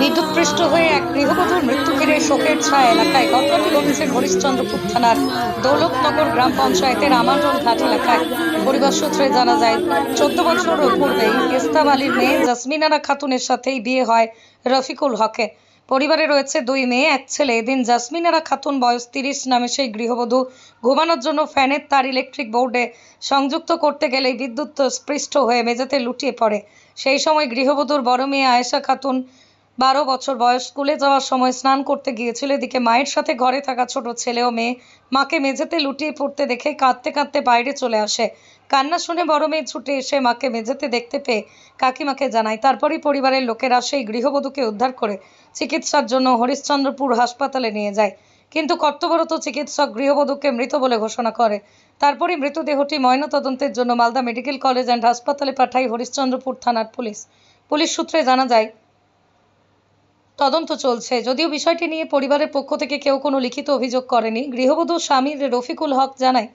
বিদ্যুৎপৃষ্ট হয়ে এক গৃহবধূর মৃত্যু ঘিরে শোকের ছায়া এলাকায়। ঘটনাটি ঘটেছে হরিশ্চন্দ্রপুর থানার দৌলতনগর গ্রাম পঞ্চায়েতের আমাজন ঘাট এলাকায় পরিবার সূত্রে জানা যায়, চোদ্দ বছর পূর্বেই ইস্তাব আলীর মেয়ে জাসমিনারা খাতুনের সাথেই বিয়ে হয় রফিকুল হকের পরিবারে রয়েছে দুই মেয়ে, এক ছেলে। এদিন জাসমিনারা খাতুন বয়স তিরিশ নামে সেই গৃহবধূ ঘুমানোর জন্য ফ্যানের তার ইলেকট্রিক বোর্ডে সংযুক্ত করতে গেলেই বিদ্যুৎ স্পৃষ্ট হয়ে মেঝেতে লুটিয়ে পড়ে। সেই সময় গৃহবধূর বড় মেয়ে আয়েশা খাতুন বারো বছর বয়স, স্কুলে যাওয়ার সময় স্নান করতে গিয়েছিল। এদিকে মায়ের সাথে ঘরে থাকা ছোট ছেলে ও মেয়ে মাকে মেঝেতে লুটিয়ে পড়তে দেখে কাঁদতে কাঁদতে বাইরে চলে আসে। কান্না শুনে বড় মেয়ে ছুটে এসে মাকে মেঝেতে দেখতে পেয়ে কাকিমাকে জানায়, তারপরই পরিবারের লোকেরা সেই গৃহবধূকে উদ্ধার করে চিকিৎসার জন্য হরিশ্চন্দ্রপুর হাসপাতালে নিয়ে যায়। কিন্তু কর্তব্যরত চিকিৎসক গৃহবধূকে মৃত বলে ঘোষণা করে। তারপরই মৃতদেহটি ময়নাতদন্তের জন্য মালদা মেডিকেল কলেজ অ্যান্ড হাসপাতালে পাঠায় হরিশ্চন্দ্রপুর থানার পুলিশ। পুলিশ সূত্রে জানা যায়, তদন্ত চলছে। যদিও বিষয়টি নিয়ে পরিবারের পক্ষ থেকে কেউ কোনো লিখিত অভিযোগ করেনি, গৃহবধূ স্বামীর রফিকুল হক জানায়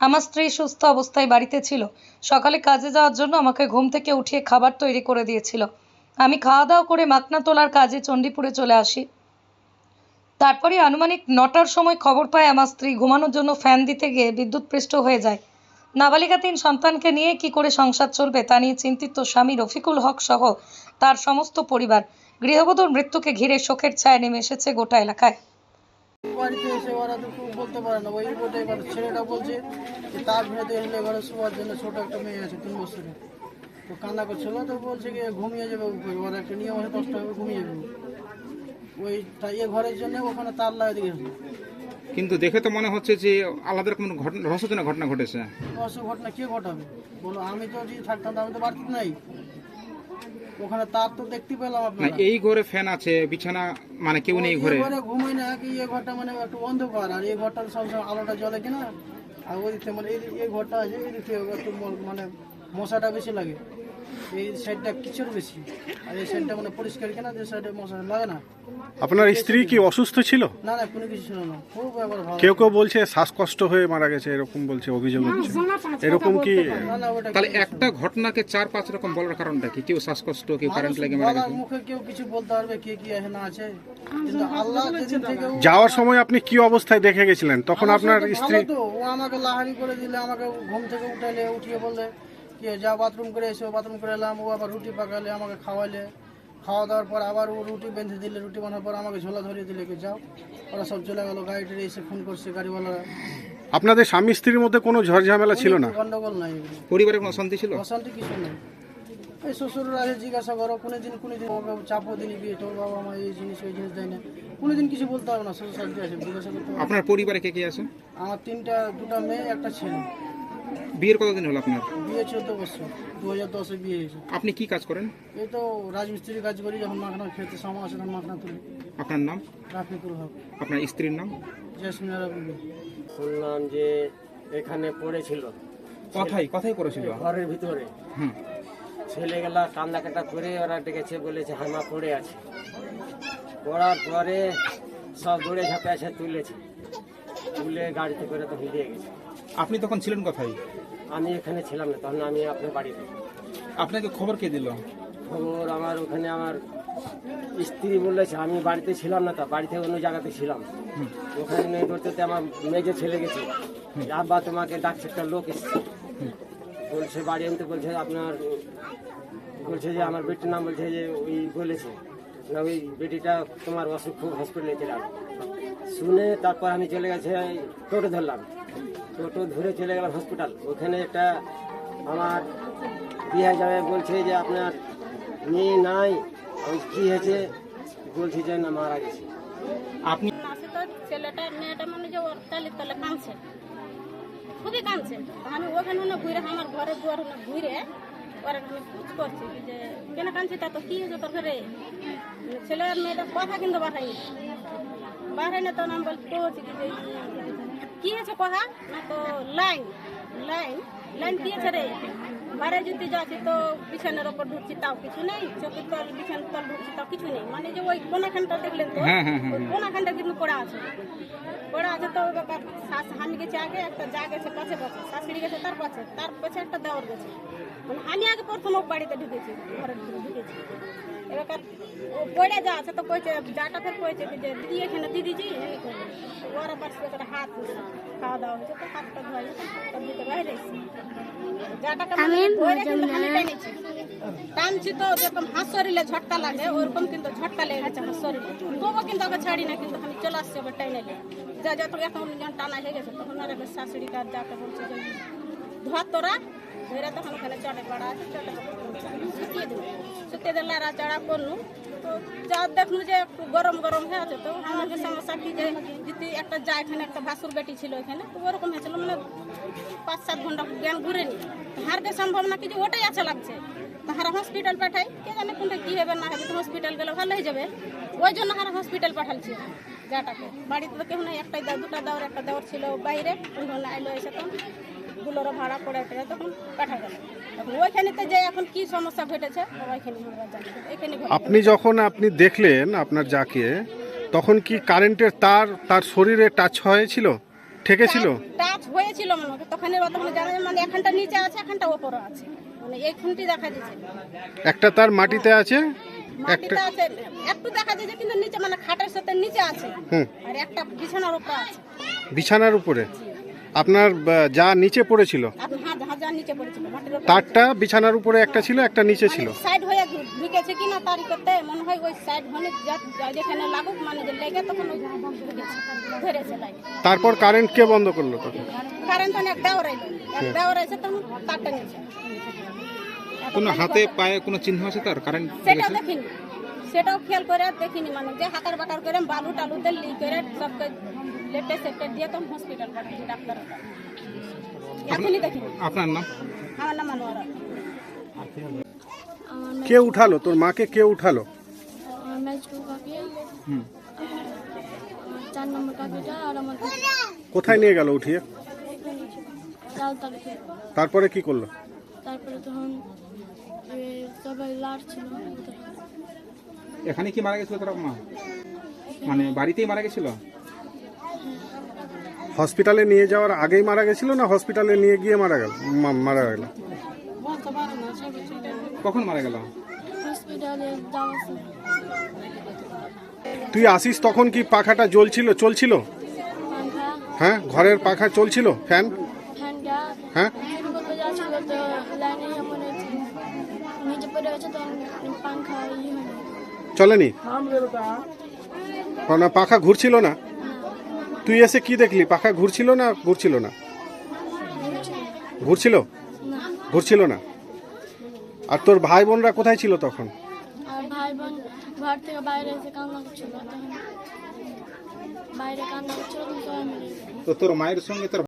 আমার স্ত্রী সুস্থ অবস্থায় বাড়িতে ছিল। সকালে কাজে যাওয়ার জন্য আমাকে ঘুম থেকে উঠিয়ে খাবার তৈরি করে দিয়েছিল। আমি খাওয়া দাওয়া করে মাকনা তোলার কাজে চণ্ডীপুরে চলে আসি। তারপরে আনুমানিক নটার সময় খবর পায় আমার স্ত্রী ঘুমানোর জন্য ফ্যান দিতে গিয়ে বিদ্যুৎপৃষ্ট হয়ে যায়। নাবালিকা তিন সন্তানকে নিয়ে কি করে সংসার চলবে তা নিয়ে চিন্তিত স্বামী রফিকুল হক সহ তার সমস্ত পরিবার গৃহবধূর মৃত্যুকে ঘিরে শোকের ছায়া নেমে এসেছে গোটা এলাকায়। বাড়িতে এসে ওরা তো বলতে পারে না। ওই রিপোর্টে এবার ছেলেটা বলছে যে তার ভিড়ে এলে এবারে শোয়ার জন্য ছোট একটা মেয়ে আছে তিন বছরের। তো কান্না করছিল তো বলছে কি ঘুমিয়ে যাবে উপরে। ওর একটা নিয়ম আছে দশটা হবে ঘুমিয়ে যাবে। ওই ইয়ে ঘরের জন্য ওখানে তার লাগিয়ে দিয়েছে কিন্তু দেখে তো মনে হচ্ছে যে আলাদা রকম ঘটনা রহস্যজনক ঘটনা ঘটেছে। অবশ্য ঘটনা কে ঘটাবে? বলো আমি তো যদি থাকতাম তো আমি তো বাড়িতে নাই। ওখানে তার তো দেখতে পেলাম আপনারা। এই ঘরে ফ্যান আছে বিছানা মানে কেউ নেই ঘরে। ঘরে ঘুমাই না কি এই ঘরটা মানে একটু অন্ধকার আর এই ঘরটা সবসময় আলোটা জ্বলে কিনা আর ওই মানে এই এই ঘরটা আছে এই দিকে একটু মানে মশাটা বেশি লাগে। এই সাইডটা কিছুর বেশি। আর এই সাইডটা মানে পরিষ্কার কিনা যে সাইডে মশা লাগে না। আপনার স্ত্রী কি অসুস্থ ছিল? না না কোনো কিছু ছিল না। খুব একবার ভালো। কেউ কেউ বলছে শ্বাসকষ্ট হয়ে মারা গেছে এরকম বলছে অভিযোগ হচ্ছে এরকম কি না না ওটা তাহলে একটা ঘটনাকে চার পাঁচ রকম বলার কারণটা কি? কেউ শ্বাসকষ্ট কেউ কারেন্ট লাগে মারা গেছে। মুখে কেউ কিছু বলতে পারবে কে কি আছে? না আছে কিন্তু আল্লাহ যেদিন থেকে ও- যাওয়ার সময় আপনি কি অবস্থায় দেখে গেছিলেন? তখন আমার আপনার সাথে স্ত্রী ভালো তো ও আমাকে লাহারি করে দিলে আমাকে ঘুম থেকে উঠাইলে উঠিয়ে বললে। কি যা বাথরুম করে এসো বাথরুম করে এলাম ও আবার রুটি পাকালে আমাকে খাওয়াইলে। খাওয়া দাওয়ার পর আবার ও রুটি বেঁধে দিলে রুটি বানার পর আমাকে ঝোলা ধরিয়ে দিলে কি যাও। ওরা সব চলে গেলো গাড়িটা এসে ফোন করছে গাড়িওয়ালারা। আপনাদের স্বামী স্ত্রীর মধ্যে কোনো ঝড়ঝামেলা ছিল না? গন্ডগোল নাই। পরিবারে কোনো অশান্তি ছিল? অশান্তি কিছু নেই। এই শ্বশুররা আছে জিজ্ঞাসা করো কোনো দিন কোনো দিন আমাকে চাপও দিনই বিয়ে তোর বাবা মা এই জিনিস ওই জিনিস দেয় না। কোনো দিন কিছু বলতে হবে না শ্বশুর শান্তি আছে জিজ্ঞাসা করতে হবে। আপনার পরিবারে কে কে আছে? আমার তিনটা দুটা মেয়ে একটা ছেলে। বিয়ের কতদিন হলো আপনার? বিয়ে চোদ্দ বছর দু হাজার দশে বিয়ে হয়েছে। আপনি কি কাজ করেন? এই তো রাজমিস্ত্রি কাজ করি যখন মাখনা খেতে সময় আসে তখন মাখনা তুলি। আপনার নাম? রাফিকুল হক। আপনার স্ত্রীর নাম? জেসমিনারা বিবি শুনলাম যে এখানে পড়েছিল। কথাই কথাই করেছিল ঘরের ভিতরে। হুম। ছেলেগুলা কান্দা কাটা করে ওরা ডেকেছে বলেছে হামা পড়ে আছে। পড়ার পরে সব দৌড়ে ঝাঁপে আছে তুলেছে। তুলে গাড়িতে করে তো হিলিয়ে গেছে। আপনি তখন ছিলেন কোথায়? আমি এখানে ছিলাম না তখন আমি আপনার বাড়িতে আপনাকে খবর কে দিল? খবর আমার ওখানে আমার স্ত্রী বলেছে আমি বাড়িতে ছিলাম না তা বাড়িতে অন্য জায়গাতে ছিলাম। ওখানে ধরতে আমার মেজে ছেলে গেছে। আব্বা তোমাকে ডাকছে একটা লোক এসছে। বলছে বাড়ি আনতে বলছে আপনার বলছে যে আমার বেটির নাম বলছে যে ওই বলেছে না ওই বেটিটা তোমার অসুখ খুব হসপিটালে যাবে শুনে তারপর আমি চলে গেছে টোটো ধরলাম। টোটো ধরে চলে গেলাম হসপিটাল ওখানে একটা আমার বিয়ে যাবে বলছে যে, আপনার মেয়ে নাই আমি কি হয়েছে? বলছি যে, না, মারা গেছে। আপনি মাসে তো ছেলেটা, মেয়েটা মনে যে ওর তালির তলে কাঁদছে। খুবই কাঁদছে। আমি ওখানে না ঘুরে, আমার ঘরে দুয়ার না ঘুরে ওরা আমি করছি যে, কেন কাঁদছে তা তো? কি হয়েছে তোর ঘরে? ছেলে আর মেয়েটা কথা কিন্তু বাড়াইনি বাড়াইনি তো আমি বলছি কৌছি কি যে কি হয়েছে কথা না তো লাইন লাইন লাইন দিয়েছে রে বাইরে যদি যাচ্ছি তো বিছানার ওপর ঢুকছি তাও কিছু নেই চোখের তল বিছানার তল ঢুকছি তাও কিছু নেই মানে যে ওই কোনাখানটা দেখলেন তো কোনাখানটা কিন্তু পড়া আছে পড়া আছে তো ওই ব্যাপার শ্বাস হানি গেছে আগে একটা যা গেছে পাশে পাশে শাশুড়ি গেছে তার পাশে তার পাশে একটা দেওয়ার গেছে মানে আমি আগে প্রথম বাড়িতে ঢুকেছি ঘরে ঢুকেছি এবার ও পড়ে যা আছে তো কইছে যাটা ফের কইছে যে দিদি এখানে দিদি জি ওরা পাশে করে হাত খাওয়া দাওয়া হয়েছে তো হাতটা ধোয়া যেত তার ভিতরে বাইরে কিন্তু আমি টেনেছি টানছি তো যেরকম হাঁস ঝটকা লাগে ওরকম কিন্তু ঝটকা লেগে গেছে হাঁস শরীরে তবুও কিন্তু ওকে ছাড়ি না কিন্তু আমি চলে আসছি ওকে টাইনে। যা যত এখন টানা হয়ে গেছে তখন আর এবার শাশুড়িটা যাকে বলছে যে ধর তোরা ধরে তখন ওখানে চটে পড়া আছে চটে শুকিয়ে দেবো। শুকিয়ে দিলে চড়া করলু তো যা দেখলু যে একটু গরম গরম হয়ে আছে, তো আমাকে সমস্যা কি যে যদি একটা যা এখানে একটা ভাসুর বেটি ছিল এখানে, তো ওরকম হয়েছিল মানে পাঁচ সাত ঘণ্টা জ্ঞান ঘুরে নি হারতে সম্ভব না কিছু ওটাই আছে লাগছে। তাহারা হসপিটাল পাঠাই, কে জানে কোনটা কি হবে, না হবে, তো হসপিটাল গেলে ভালো হয়ে যাবে। ওই জন্য হারা হসপিটাল পাঠালছি যাটাকে বাড়িতে তো কেউ নাই, একটাই দাও, দুটা দাওয়ার, একটা দাওয়ার ছিল বাইরে আইলো এসে তো। ভাড়া টড়ে তখন পাঠা গেল ওইখানেতে যে এখন কি সমস্যা ঘটেছে ওইখানে আমরা জানি এখানে আপনি যখন আপনি দেখলেন আপনার যাকে তখন কি কারেন্টের তার তার শরীরে টাচ হয়েছিল? ঠেকেছিল? টাচ হয়েছিল মনে হয় তখন তখন জানা মানে এখানটা নিচে আছে এখানটা ওপরে আছে। মানে এই খুনটি দেখা যাচ্ছে একটা তার মাটিতে আছে? আছে একটু দেখা যাচ্ছে কিন্তু নিচে মানে খাটের সাথে নিচে আছে। আর একটা বিছানার উপরে আছে। বিছানার উপরে? আপনার যা নিচে পড়েছিল? তারটা বিছানার উপরে একটা ছিল একটা নিচে ছিল? সাইড হয়ে ঢুকেছে কিনা তারই করতে মনে হয় ওই সাইড হলে যা- যেখানে লাগুক মানে লেগে তখন ধরেছে তারপর কারেন্ট কে বন্ধ করল তখন? কারেন্ট অনেক দেওয়ার আইলো আছে তখন তারটা কোনো হাতে পায়ে কোনো চিহ্ন আছে তার? কারেন্ট সেটাও দেখিনি। সেটাও খেয়াল করে আর দেখিনি মানে যে হাতার বাটার করে বালু টালু দিল্লি করে সবকে লেটে সেটে দিয়ে তখন হসপিটাল পাঠাচ্ছি ডাক্তার এখনই দেখিনি আপনার নাম? আমার নাম আনোয়ারা। কে উঠালো? তোর মাকে কে উঠালো? আমার মেজকু কাকি। হুম। চার নম্বর কাকিটা আর আমার কোথায় নিয়ে গেল উঠিয়ে? তারপরে কি করল? তারপরে তখন সবাই লাড়ছিল এখানে কি মারা গেছিল তোর মা? মানে বাড়িতেই মারা গেছিল? হসপিটালে নিয়ে যাওয়ার আগেই মারা গেছিল না হসপিটালে নিয়ে গিয়ে মারা গেল? মা- মারা গেল। কখন মারা গেল? হসপিটালে যাওয়া ছিল। তুই আসিস তখন কি পাখাটা জ্বলছিল? চলছিল? হ্যাঁ ঘরের পাখা চলছিল? ফ্যান? হ্যাঁ। ইয়ে চলেনি? না পাখা ঘুরছিল না। তুই এসে কি দেখলি? পাখা ঘুরছিল না ঘুরছিল না? ঘুরছিল? ঘুরছিল না? আর তোর ভাই বোনরা কোথায় ছিল তখন? তো তোর মায়ের সঙ্গে তোর